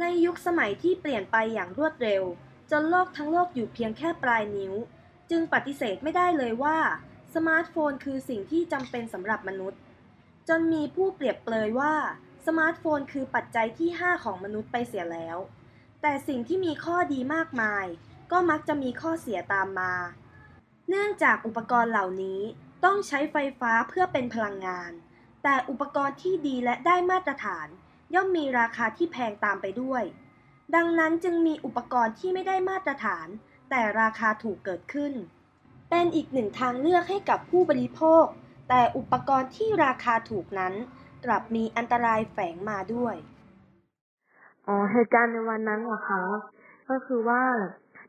ในยุคสมัยที่เปลี่ยนไปอย่างรวดเร็ว จนโลกทั้งโลกอยู่เพียงแค่ปลายนิ้ว จึงปฏิเสธไม่ได้เลยว่า สมาร์ทโฟนคือสิ่งที่จำเป็นสำหรับมนุษย์ จนมีผู้เปรียบเปรยว่า สมาร์ทโฟนคือปัจจัยที่ 5 ของมนุษย์ไปเสียแล้ว แต่สิ่งที่มีข้อดีมากมาย ก็มักจะมีข้อเสียตามมา เนื่องจากอุปกรณ์เหล่านี้ต้องใช้ไฟฟ้าเพื่อเป็นพลังงาน แต่อุปกรณ์ที่ดีและได้มาตรฐาน ย่อมมีราคาที่แพงตามไปด้วย ดังนั้นจึงมีอุปกรณ์ที่ไม่ได้มาตรฐาน แต่ราคาถูกเกิดขึ้น เป็นอีกหนึ่งทางเลือกให้กับผู้บริโภค แต่อุปกรณ์ที่ราคาถูกนั้น กลับมีอันตรายแฝงมาด้วย อ๋อ เหตุการณ์ในวันนั้นเหรอคะ ก็คือว่า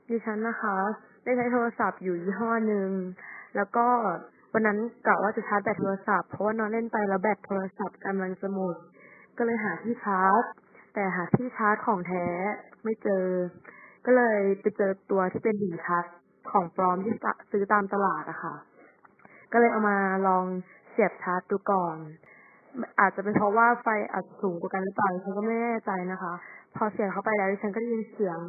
ดิฉันนะคะได้ใช้โทรศัพท์อยู่ยี่ห้อหนึ่ง แล้วก็วันนั้นกะว่าจะชาร์จแบตโทรศัพท์เพราะว่านอนเล่นไปแล้วแบตโทรศัพท์กำลังจะหมด ก็เลยหาที่ชาร์จ แต่หาที่ชาร์จของแท้ไม่เจอ ก็เลยไปเจอตัวที่เป็นหินชาร์จของปลอมที่ซื้อตามตลาดอะค่ะ ก็เลยเอามาลองเสียบชาร์จดูก่อน อาจจะเป็นเพราะว่าไฟอาจจะสูงกว่ากันหรือเปล่าฉันก็ไม่แน่ใจนะคะ พอเสียบเข้าไปแล้วดิฉันก็ได้ยินเสียง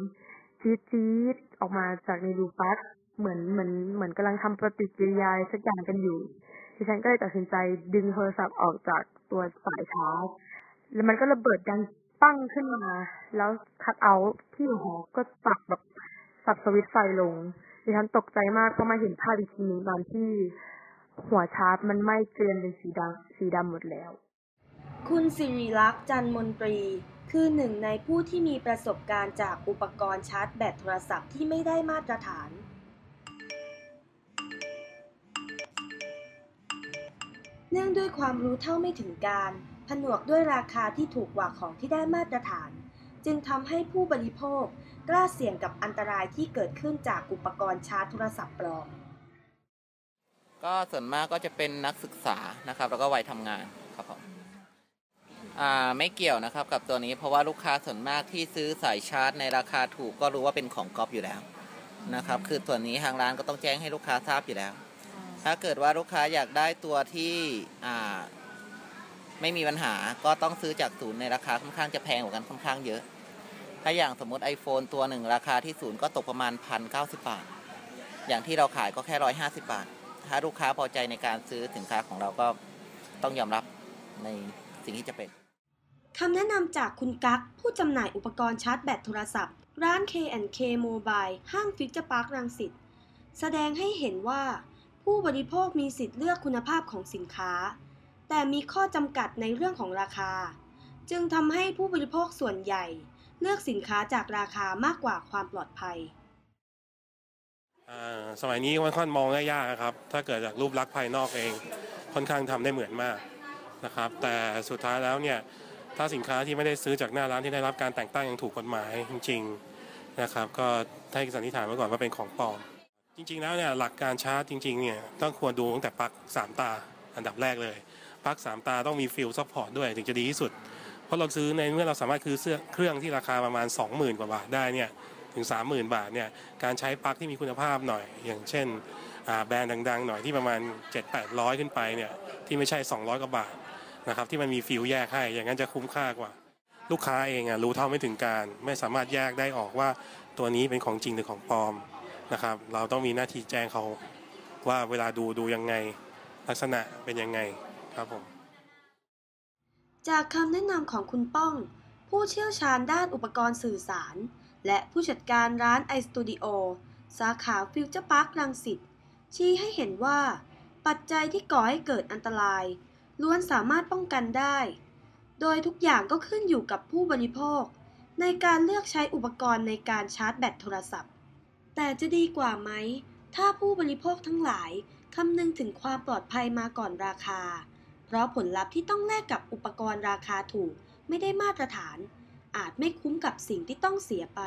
จี๊ดจี๊ดออกมาจากในรูปั๊กเหมือนเหมือนเหมือนกำลังทำปฏิกิริยาสักอย่างกันอยู่ดิฉันก็เลยตัดสินใจดึงโทรศัพท์ออกจากตัวสายชาร์จ แล้วมันก็ระเบิดดังปั้งขึ้นมา แล้วคัดเอาที่หอก็สับแบบสับสวิตไฟลงดิฉันตกใจมากเพราะมาเห็นภาพอีกทีนึงตอนที่หัวชาร์จมันไหม้เกรียมเป็นสีดำสีดำหมดแล้ว คุณสิริลักษณ์จันมนตรี คือหนึ่งในผู้ที่มีประสบการณ์จากอุปกรณ์ชาร์จแบตโทรศัพท์ที่ไม่ได้มาตรฐาน เนื่องด้วยความรู้เท่าไม่ถึงการ ผนวกด้วยราคาที่ถูกกว่าของที่ได้มาตรฐาน จึงทำให้ผู้บริโภคกล้าเสี่ยงกับอันตรายที่เกิดขึ้นจากอุปกรณ์ชาร์จโทรศัพท์ปลอม ก็ส่วนมากก็จะเป็นนักศึกษานะครับ แล้วก็วัยทำงานครับผมอ่าไม่เกี่ยวนะครับกับตัวนี้เพราะว่าลูกค้าส่วนมากที่ซื้อสายชาร์จในราคาถูกก็รู้ว่าเป็นของก๊อปอยู่แล้วนะครับคือตัวนี้ทางร้านก็ต้องแจ้งให้ลูกค้าทราบอยู่แล้ว ถ้าเกิดว่าลูกค้าอยากได้ตัวที่อ่า ไม่มีปัญหาก็ต้องซื้อจากศูนย์ในราคาค่อนข้างจะแพงกว่ากันค่อนข้างเยอะ ถ้าอย่างสมมติ iPhone ตัวหนึ่งราคาที่ศูนย์ก็ตกประมาณพันเก้าสิบบาท อย่างที่เราขายก็แค่ร้อยห้าสิบาท ถ้าลูกค้าพอใจในการซื้อสินค้าของเราก็ต้องยอมรับในสิ่งที่จะเป็นคำแนะนำจากคุณกั๊กผู้จำหน่ายอุปกรณ์ชาร์จแบตโทรศัพท์ ร้าน K&K Mobile ห้างฟิวเจอร์พาร์ครังสิตแสดงให้เห็นว่า ผู้บริโภคมีสิทธิ์เลือกคุณภาพของสินค้า แต่มีข้อจำกัดในเรื่องของราคา จึงทำให้ผู้บริโภคส่วนใหญ่ เลือกสินค้าจากราคามากกว่าความปลอดภัยสมัยนี้มันค่อนมองได้ยากนะครับ ถ้าเกิดจากรูปลักษณ์ภายนอกเอง ค่อนข้างทำได้เหมือนมากนะครับ แต่สุดท้ายแล้วเนี่ย ถ้าสินค้าที่ไม่ได้ซื้อจากหน้าร้านที่ได้รับการแต่งตั้งอย่างถูกกฎหมายจริงๆนะครับ ก็ให้สันนิษฐานไว้ก่อนว่าเป็นของปลอม จริง ๆ แล้วเนี่ยหลักการชาร์จจริงๆเนี่ยต้องควรดูตั้งแต่ปลั๊กสามตาอันดับแรกเลย ปลั๊กสามตาต้องมีฟิลซัพพอร์ตด้วยถึงจะดีที่สุด เพราะเราซื้อในเมื่อเราสามารถคือเสื้อเครื่องที่ราคาประมาณ 20,000 กว่าบาทได้เนี่ยถึง 30,000 บาทเนี่ยการใช้ปลั๊กที่มีคุณภาพหน่อย อย่างเช่นแบรนด์ดัง ๆ หน่อยที่ประมาณ 7-800 ขึ้นไปเนี่ยที่ไม่ใช่ 200 กว่าบาทนะครับที่มันมีฟิลแยกให้อย่างนั้นจะคุ้มค่ากว่า ลูกค้าเองอะรู้เท่าไม่ถึงการ ไม่สามารถแยกได้ออกว่าตัวนี้เป็นของจริงหรือของปลอมนะครับเราต้องมีหน้าที่แจ้งเขาว่าเวลาดูดูยังไง ลักษณะเป็นยังไง ครับผม จากคำแนะนำของคุณป้อง ผู้เชี่ยวชาญด้านอุปกรณ์สื่อสาร และผู้จัดการร้าน iStudio สาขาฟิวเจอร์พาร์ครังสิตชี้ให้เห็นว่า ปัจจัยที่ก่อให้เกิดอันตราย ล้วนสามารถป้องกันได้ โดยทุกอย่างก็ขึ้นอยู่กับผู้บริโภค ในการเลือกใช้อุปกรณ์ในการชาร์จแบตโทรศัพท์ แต่จะดีกว่าไหม ถ้าผู้บริโภคทั้งหลายคำนึงถึงความปลอดภัยมาก่อนราคา เพราะผลลัพธ์ที่ต้องแลกกับอุปกรณ์ราคาถูกไม่ได้มาตรฐาน อาจไม่คุ้มกับสิ่งที่ต้องเสียไป